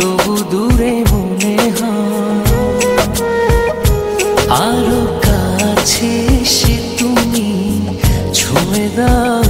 তবু দূরে মনে আরও কাছে সে তুমি ছুঁয়ে দাও।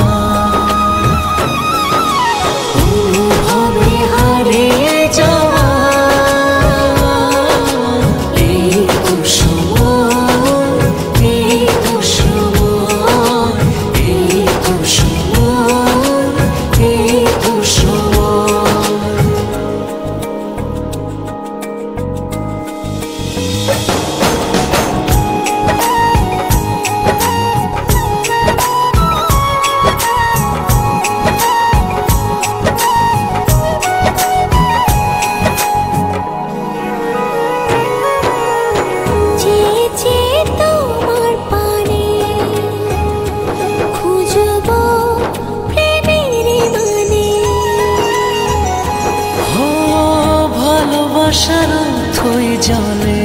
আশার থই জলে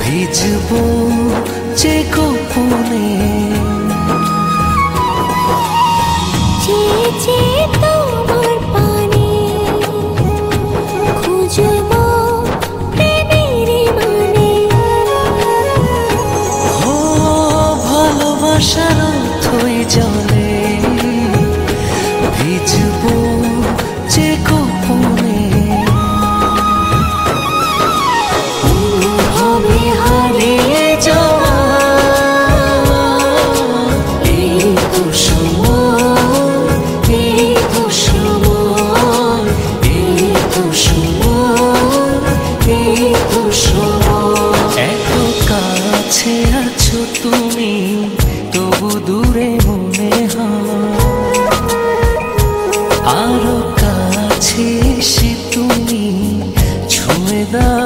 ভিজব যে গোপনে। দূরে মনে আরও কাছে সে তুমি ছুঁয়ে দাও।